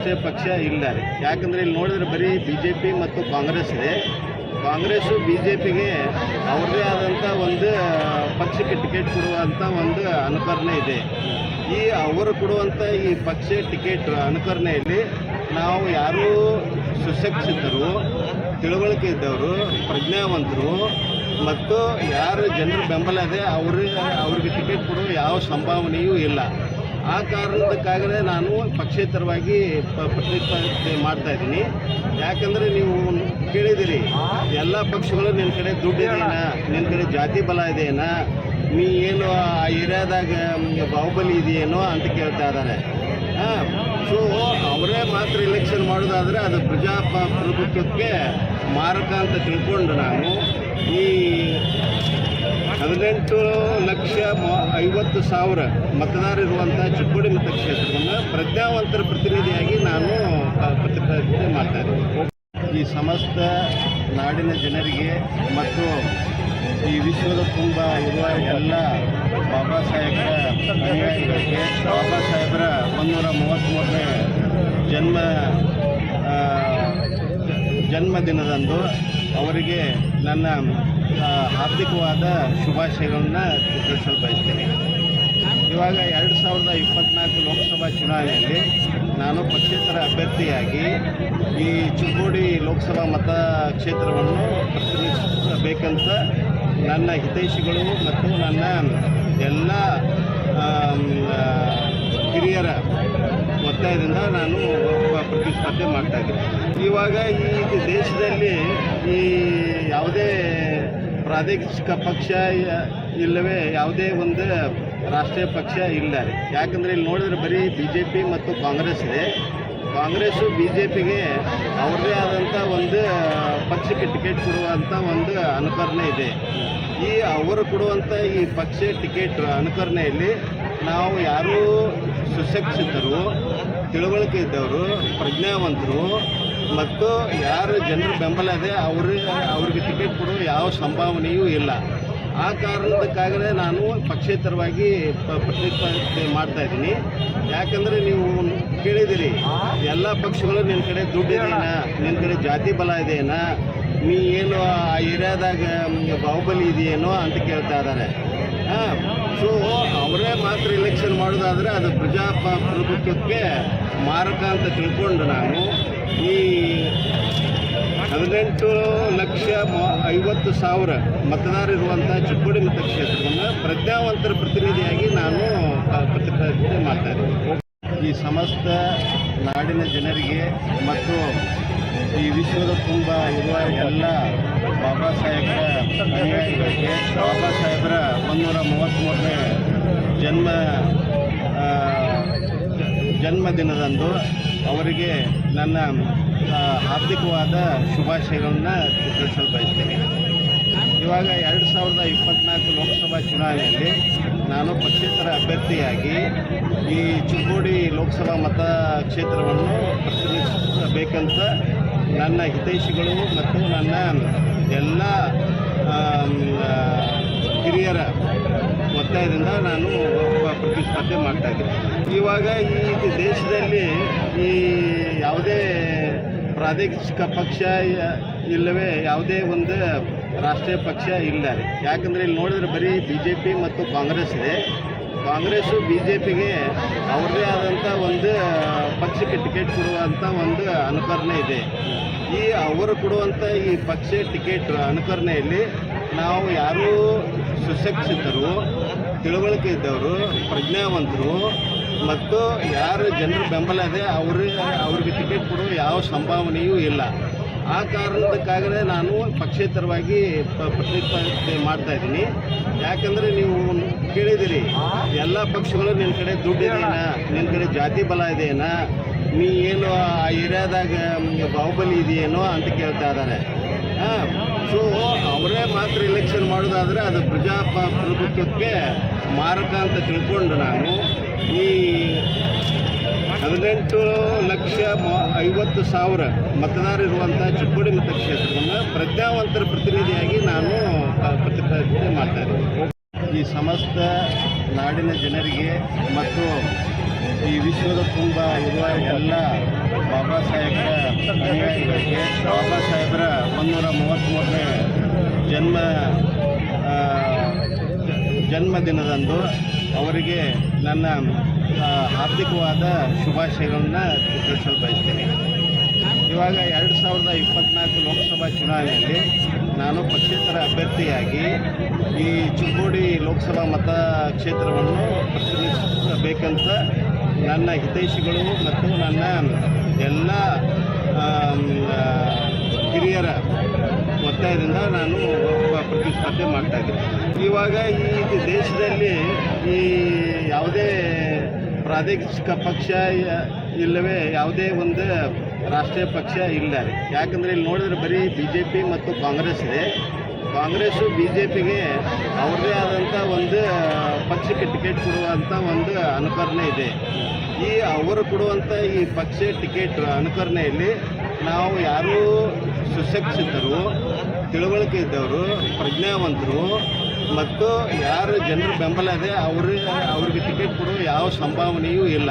ಪಕ್ಷ ಇಲ್ಲ. ಯಾಕಂದರೆ ಇಲ್ಲಿ ನೋಡಿದ್ರೆ ಬರೀ ಬಿ ಜೆ ಪಿ ಮತ್ತು ಕಾಂಗ್ರೆಸ್ ಇದೆ. ಕಾಂಗ್ರೆಸ್ಸು ಬಿ ಜೆ ಪಿಗೆ ಅವ್ರದ್ದೇ ಆದಂಥ ಒಂದು ಪಕ್ಷಕ್ಕೆ ಟಿಕೆಟ್ ಕೊಡುವಂಥ ಒಂದು ಅನುಕರಣೆ ಇದೆ. ಈ ಅವರು ಕೊಡುವಂಥ ಈ ಪಕ್ಷ ಟಿಕೆಟ್ ಅನುಕರಣೆಯಲ್ಲಿ ನಾವು ಯಾರೂ ಸುಶಿಕ್ಷಿತರು ತಿಳುವಳಿಕೆ ಇದ್ದವರು, ಪ್ರಜ್ಞಾವಂತರು ಮತ್ತು ಯಾರು ಜನರ ಬೆಂಬಲ ಇದೆ ಅವರು ಅವ್ರಿಗೆ ಟಿಕೆಟ್ ಕೊಡುವ ಯಾವ ಸಂಭಾವನೆಯೂ ಇಲ್ಲ. ಆ ಕಾರಣಕ್ಕಾಗಲೇ ನಾನು ಪಕ್ಷೇತರವಾಗಿ ಪ್ರತಿಪಾದನೆ ಮಾಡ್ತಾ ಇದ್ದೀನಿ. ಯಾಕಂದರೆ ನೀವು ಕೇಳಿದಿರಿ ಎಲ್ಲ ಪಕ್ಷಗಳು ನಿನ್ನ ಕಡೆ ದುಡ್ಡು ಇದೆಯಾ ನಿನ್ನ ಕಡೆ ಜಾತಿ ಬಲ ಇದೆಯೇನಾ ನೀ ಏನು ಆ ಏರಿಯಾದಾಗ ಬಾಹುಬಲಿ ಇದೆಯೇನೋ ಅಂತ ಕೇಳ್ತಾ ಇದ್ದಾರೆ ಹಾಂ ಸೊ ಅವರೇ ಮಾತ್ರ ಎಲೆಕ್ಷನ್ ಮಾಡೋದಾದರೆ ಅದು ಪ್ರಜಾಪ್ರಭುತ್ವಕ್ಕೆ ಮಾರಕ ಅಂತ ತಿಳ್ಕೊಂಡು ನಾನು ಈ ಹದಿನೆಂಟು ಲಕ್ಷ ಐವತ್ತು ಸಾವಿರ ಮತದಾರ ಇರುವಂಥ ಚಿಕ್ಕೋಡಿ ಮತಕ್ಷೇತ್ರವನ್ನು ಪ್ರಜ್ಞಾವಂತರ ಪ್ರತಿನಿಧಿಯಾಗಿ ನಾನು ಪ್ರತಿಪಾದನೆ ಮಾಡ್ತಾ ಈ ಸಮಸ್ತ ನಾಡಿನ ಜನರಿಗೆ ಮತ್ತು ಈ ವಿಶ್ವದ ತುಂಬ ಇರುವ ಎಲ್ಲ ಬಾಬಾ ಸಾಹೇಬರ ಅನುಯಾಯಿಗಳಿಗೆ, ಬಾಬಾ ಸಾಹೇಬರ ಒಂದೂರ ಮೂವತ್ತ್ಮೂರನೇ ಜನ್ಮ ಜನ್ಮದಿನದಂದು ಅವರಿಗೆ ನನ್ನ ಹಾರ್ದಿಕವಾದ ಶುಭಾಶಯಗಳನ್ನ ತಿಳಿಸಲು ಬಯಸ್ತೀನಿ. ಇವಾಗ ಎರಡು ಸಾವಿರದ ಇಪ್ಪತ್ನಾಲ್ಕು ಲೋಕಸಭಾ ಚುನಾವಣೆಯಲ್ಲಿ ನಾನು ಪಕ್ಷೇತರ ಅಭ್ಯರ್ಥಿಯಾಗಿ ಈ ಚಿಕ್ಕೋಡಿ ಲೋಕಸಭಾ ಮತಕ್ಷೇತ್ರವನ್ನು ಪ್ರತಿನಿಧಿಸಬೇಕಂತ ನನ್ನ ಹಿತೈಷಿಗಳು ಮತ್ತು ನನ್ನ ಎಲ್ಲ ಹಿರಿಯರ ಒತ್ತಾಯದಿಂದ ನಾನು ಪ್ರತಿಸ್ಪರ್ಧೆ ಮಾಡ್ತಾ ಇದ್ದೀನಿ. ಇವಾಗ ಈ ದೇಶದಲ್ಲಿ ಈ ಯಾವುದೇ ಪ್ರಾದೇಶಿಕ ಪಕ್ಷ ಇಲ್ಲವೇ ಯಾವುದೇ ಒಂದು ರಾಷ್ಟ್ರೀಯ ಪಕ್ಷ ಇಲ್ಲ. ಯಾಕಂದರೆ ಇಲ್ಲಿ ನೋಡಿದ್ರೆ ಬರೀ ಬಿ ಜೆ ಪಿ ಮತ್ತು ಕಾಂಗ್ರೆಸ್ ಇದೆ. ಕಾಂಗ್ರೆಸ್ಸು ಬಿ ಜೆ ಪಿಗೆ ಅವ್ರದೇ ಆದಂಥ ಒಂದು ಪಕ್ಷಕ್ಕೆ ಟಿಕೆಟ್ ಕೊಡುವಂಥ ಒಂದು ಅನುಕರಣೆ ಇದೆ. ಈ ಅವರು ಕೊಡುವಂಥ ಈ ಪಕ್ಷ ಟಿಕೆಟ್ ಅನುಕರಣೆಯಲ್ಲಿ ನಾವು ಯಾರೂ ಸುಶಿಕ್ಷಿತರು ತಿಳುವಳಿಕೆ ಇದ್ದವರು, ಪ್ರಜ್ಞಾವಂತರು ಮತ್ತು ಯಾರು ಜನರ ಬೆಂಬಲ ಇದೆ ಅವ್ರಿಗೆ ಅವ್ರಿಗೆ ಟಿಕೆಟ್ ಕೊಡುವ ಯಾವ ಸಂಭಾವನೆಯೂ ಇಲ್ಲ. ಆ ಕಾರಣಕ್ಕಾಗಲೇ ನಾನು ಪಕ್ಷೇತರವಾಗಿ ಪ- ಪ್ರತಿಸ್ಪರ್ಧೆ ಮಾಡ್ತಾ ಇದ್ದೀನಿ. ಯಾಕಂದರೆ ನೀವು ಕೇಳಿದಿರಿ ಎಲ್ಲ ಪಕ್ಷಗಳು ನಿನ್ನ ಕಡೆ ದುಡ್ಡು ಇದೆಯಾ ನಿನ್ನ ಕಡೆ ಜಾತಿ ಬಲ ಇದೆಯೇನಾ? ನೀ ಏನು ಆ ಏರಿಯಾದಾಗ ಬಾಹುಬಲಿ ಇದೆಯೇನೋ ಅಂತ ಕೇಳ್ತಾ ಇದ್ದಾರೆ. ಹಾಂ ಸೊ ಅವರೇ ಮಾತ್ರ ಇಲೆಕ್ಷನ್ ಮಾಡೋದಾದರೆ ಅದು ಪ್ರಜಾಪ್ರಭುತ್ವಕ್ಕೆ ಮಾರಕ ಅಂತ ತಿಳ್ಕೊಂಡು ನಾನು ಈ ಹದಿನೆಂಟು ಲಕ್ಷ ಐವತ್ತು ಸಾವಿರ ಮತದಾರ ಇರುವಂಥ ಚಿಕ್ಕೋಡಿ ಮತಕ್ಷೇತ್ರವನ್ನು ಪ್ರಜ್ಞಾವಂತರ ಪ್ರತಿನಿಧಿಯಾಗಿ ನಾನು ಪ್ರತಿಪಾದನೆ ಮಾಡ್ತಾ ಈ ಸಮಸ್ತ ನಾಡಿನ ಜನರಿಗೆ ಮತ್ತು ಈ ವಿಶ್ವದ ತುಂಬ ಇರುವ ಎಲ್ಲ ಬಾಬಾ ಸಾಹೇಬರ ಬಾಬಾ ಸಾಹೇಬರ ಒಂದೂರ ಮೂವತ್ತ್ಮೂರನೇ ಜನ್ಮ ಜನ್ಮದಿನದಂದು ಅವರಿಗೆ ನನ್ನ ಹಾರ್ದಿಕವಾದ ಶುಭಾಶಯಗಳನ್ನ ತಿಳಿಸಲು ಬಯಸ್ತೇನೆ. ಇವಾಗ ಎರಡು ಸಾವಿರದ ಇಪ್ಪತ್ನಾಲ್ಕು ಲೋಕಸಭಾ ಚುನಾವಣೆಯಲ್ಲಿ ನಾನು ಪಕ್ಷೇತರ ಅಭ್ಯರ್ಥಿಯಾಗಿ ಈ ಚಿಕ್ಕೋಡಿ ಲೋಕಸಭಾ ಮತಕ್ಷೇತ್ರವನ್ನು ಪ್ರತಿನಿಧಿಸಬೇಕಂತ ನನ್ನ ಹಿತೈಷಿಗಳು ಮತ್ತು ನನ್ನ ಎಲ್ಲ ಹಿರಿಯರ ಒತ್ತಾಯದಿಂದ ನಾನು ಪ್ರತಿಸ್ಪರ್ಧೆ ಮಾಡ್ತಾ ಇದ್ದೀನಿ. ಇವಾಗ ಈ ದೇಶದಲ್ಲಿ ಈ ಯಾವುದೇ ಪ್ರಾದೇಶಿಕ ಪಕ್ಷ ಇಲ್ಲವೇ, ಯಾವುದೇ ಒಂದು ರಾಷ್ಟ್ರೀಯ ಪಕ್ಷ ಇಲ್ಲ. ರೀ ಯಾಕಂದರೆ ಇಲ್ಲಿ ನೋಡಿದ್ರೆ ಬರೀ ಬಿ ಜೆ ಪಿ ಮತ್ತು ಕಾಂಗ್ರೆಸ್ ಇದೆ. ಕಾಂಗ್ರೆಸ್ಸು ಬಿ ಜೆ ಪಿಗೆ ಅವ್ರದೇ ಆದಂಥ ಒಂದು ಪಕ್ಷಕ್ಕೆ ಟಿಕೆಟ್ ಕೊಡುವಂಥ ಒಂದು ಅನುಕರಣೆ ಇದೆ. ಈ ಅವರು ಕೊಡುವಂಥ ಈ ಪಕ್ಷ ಟಿಕೆಟ್ ಅನುಕರಣೆಯಲ್ಲಿ ನಾವು ಯಾರೂ ಸುಶಿಕ್ಷಿತರು, ತಿಳುವಳಿಕೆ ಇದ್ದವರು, ಪ್ರಜ್ಞಾವಂತರು ಮತ್ತು ಯಾರು ಜನರ ಬೆಂಬಲ ಇದೆ, ಅವ್ರಿಗೆ ಅವ್ರಿಗೆ ಟಿಕೆಟ್ ಕೊಡುವ ಯಾವ ಸಂಭಾವನೆಯೂ ಇಲ್ಲ. ಆ ಕಾರಣದಕ್ಕಾಗಲೇ ನಾನು ಪಕ್ಷೇತರವಾಗಿ ಪ್ರತಿಪಾದನೆ ಮಾಡ್ತಾ ಇದ್ದೀನಿ. ಯಾಕಂದರೆ ನೀವು ಕೇಳಿದಿರಿ ಎಲ್ಲ ಪಕ್ಷಗಳು ನಿನ್ನ ಕಡೆ ದುಡ್ಡು ಇದೆಯಾ ನಿನ್ನ ಕಡೆ ಜಾತಿ ಬಲ ಇದೆಯೇನಾ? ನೀ ಏನು ಆ ಏರಿಯಾದಾಗ ಬಾಹುಬಲಿ ಇದೆಯೇನೋ ಅಂತ ಕೇಳ್ತಾ ಇದ್ದಾರೆ. ಹಾಂ ಸೊ ಅವರೇ ಮಾತ್ರ ಎಲೆಕ್ಷನ್ ಮಾಡೋದಾದರೆ ಅದು ಪ್ರಜಾಪ್ರಭುತ್ವಕ್ಕೆ ಮಾರಕ ಅಂತ ತಿಳ್ಕೊಂಡು ನಾನು ಈ ಹದಿನೆಂಟು ಲಕ್ಷ ಐವತ್ತು ಸಾವಿರ ಮತದಾರ ಇರುವಂಥ ಚಿಕ್ಕೋಡಿ ಮತಕ್ಷೇತ್ರವನ್ನು ಪ್ರಜ್ಞಾವಂತರ ಪ್ರತಿನಿಧಿಯಾಗಿ ನಾನು ಪ್ರತಿಪಾದನೆ ಮಾಡ್ತಾ ಇದ್ದೀನಿ. ಈ ಸಮಸ್ತ ನಾಡಿನ ಜನರಿಗೆ ಮತ್ತು ಈ ವಿಶ್ವದ ತುಂಬ ಇರುವ ಎಲ್ಲ ಅನುಯಾಯಿಗಳಿಗೆ, ಬಾಬಾ ಸಾಹೇಬರ ಒಂದೂರ ಮೂವತ್ತ್ಮೂರನೇ ಜನ್ಮ ಜನ್ಮದಿನದಂದು ಅವರಿಗೆ ನನ್ನ ಹಾರ್ದಿಕವಾದ ಶುಭಾಶಯಗಳನ್ನ ತಿಳಿಸಲು ಬಯಸ್ತೀನಿ. ಇವಾಗ ಎರಡು ಸಾವಿರದ ಇಪ್ಪತ್ನಾಲ್ಕು ಲೋಕಸಭಾ ಚುನಾವಣೆಯಲ್ಲಿ ನಾನು ಪಕ್ಷೇತರ ಅಭ್ಯರ್ಥಿಯಾಗಿ ಈ ಚಿಕ್ಕೋಡಿ ಲೋಕಸಭಾ ಮತಕ್ಷೇತ್ರವನ್ನು ಪ್ರತಿನಿಧಿಸಬೇಕಂತ ನನ್ನ ಹಿತೈಷಿಗಳು ಮತ್ತು ನನ್ನ ಎಲ್ಲ ಹಿರಿಯರ ಒತ್ತಾಯದಿಂದ ನಾನು ಪ್ರತಿಸ್ಪರ್ಧೆ ಮಾಡ್ತಾ ಇದ್ದೀನಿ. ಇವಾಗ ಈ ದೇಶದಲ್ಲಿ ಈ ಯಾವುದೇ ಪ್ರಾದೇಶಿಕ ಪಕ್ಷ ಇಲ್ಲವೇ ಯಾವುದೇ ಒಂದು ರಾಷ್ಟ್ರೀಯ ಪಕ್ಷ ಇಲ್ಲ. ಯಾಕಂದರೆ ಇಲ್ಲಿ ನೋಡಿದ್ರೆ ಬರೀ ಬಿ ಜೆ ಪಿ ಮತ್ತು ಕಾಂಗ್ರೆಸ್ ಇದೆ. ಕಾಂಗ್ರೆಸ್ಸು ಬಿ ಜೆ ಪಿಗೆ ಅವ್ರದ್ದೇ ಆದಂಥ ಒಂದು ಪಕ್ಷಕ್ಕೆ ಟಿಕೆಟ್ ಕೊಡುವಂಥ ಒಂದು ಅನುಕರಣೆ ಇದೆ. ಈ ಅವರು ಕೊಡುವಂಥ ಈ ಪಕ್ಷ ಟಿಕೆಟ್ ಅನುಕರಣೆಯಲ್ಲಿ ನಾವು ಯಾರೂ ಸುಶಿಕ್ಷಿತರು ತಿಳುವಳಿಕೆ ಇದ್ದವರು, ಪ್ರಜ್ಞಾವಂತರು ಮತ್ತು ಯಾರು ಜನರ ಬೆಂಬಲ ಇದೆ ಅವರು ಅವ್ರಿಗೆ ಟಿಕೆಟ್ ಕೊಡುವ ಯಾವ ಸಂಭಾವನೆಯೂ ಇಲ್ಲ.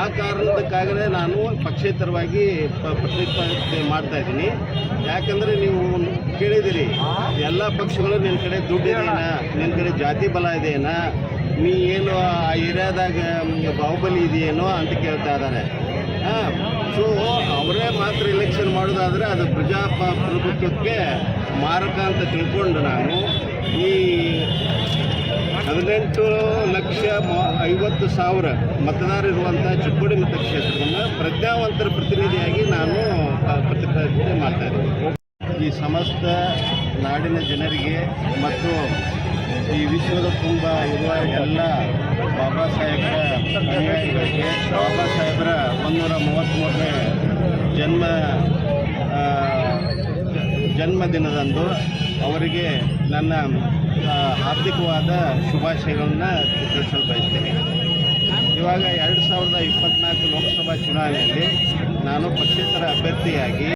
ಆ ಕಾರಣದಕ್ಕಾಗಲೇ ನಾನು ಪಕ್ಷೇತರವಾಗಿ ಪ್ರತಿಪಾದನೆ ಮಾಡ್ತಾ ಇದ್ದೀನಿ. ಯಾಕಂದರೆ ನೀವು ಕೇಳಿದಿರಿ ಎಲ್ಲ ಪಕ್ಷಗಳು ನಿನ್ನ ಕಡೆ ದುಡ್ಡು ಇದೆಯಾ ನಿನ್ನ ಕಡೆ ಜಾತಿ ಬಲ ಇದೆಯೇನಾ? ನೀ ಏನು ಆ ಏರಿಯಾದಾಗ ಬಾಹುಬಲಿ ಇದೆಯೇನೋ ಅಂತ ಕೇಳ್ತಾ ಇದ್ದಾರೆ. ಹಾಂ ಸೊ ಅವರೇ ಮಾತ್ರ ಎಲೆಕ್ಷನ್ ಮಾಡೋದಾದರೆ ಅದು ಪ್ರಜಾಪ್ರಭುತ್ವಕ್ಕೆ ಮಾರಕ ಅಂತ ತಿಳ್ಕೊಂಡು ನಾನು ಈ ಹದಿನೆಂಟು ಲಕ್ಷ ಐವತ್ತು ಸಾವಿರ ಇರುವಂಥ ಚಿಕ್ಕೋಡಿ ಮತಕ್ಷೇತ್ರವನ್ನು ಪ್ರಜ್ಞಾವಂತರ ಪ್ರತಿನಿಧಿಯಾಗಿ ನಾನು ಪ್ರತಿಪಾದನೆ ಮಾಡ್ತಾ ಇದ್ದೀನಿ. ಈ ಸಮಸ್ತ ನಾಡಿನ ಜನರಿಗೆ ಮತ್ತು ಈ ವಿಶ್ವದ ತುಂಬ ಇರುವ ಎಲ್ಲ ಬಾಬಾ ಸಾಹೇಬರ ಅನುಯಾಯಿಗಳಿಗೆ, ಬಾಬಾ ಸಾಹೇಬರ ಒಂದೂರ ಮೂವತ್ತ್ಮೂರನೇ ಜನ್ಮ ಜನ್ಮದಿನದಂದು ಅವರಿಗೆ ನನ್ನ ಹಾರ್ದಿಕವಾದ ಶುಭಾಶಯಗಳನ್ನ ತಿಳಿಸಲು ಬಯಸ್ತೇನೆ. ಇವಾಗ ಎರಡು ಸಾವಿರದ ಇಪ್ಪತ್ನಾಲ್ಕು ಲೋಕಸಭಾ ಚುನಾವಣೆಯಲ್ಲಿ ನಾನು ಪಕ್ಷೇತರ ಅಭ್ಯರ್ಥಿಯಾಗಿ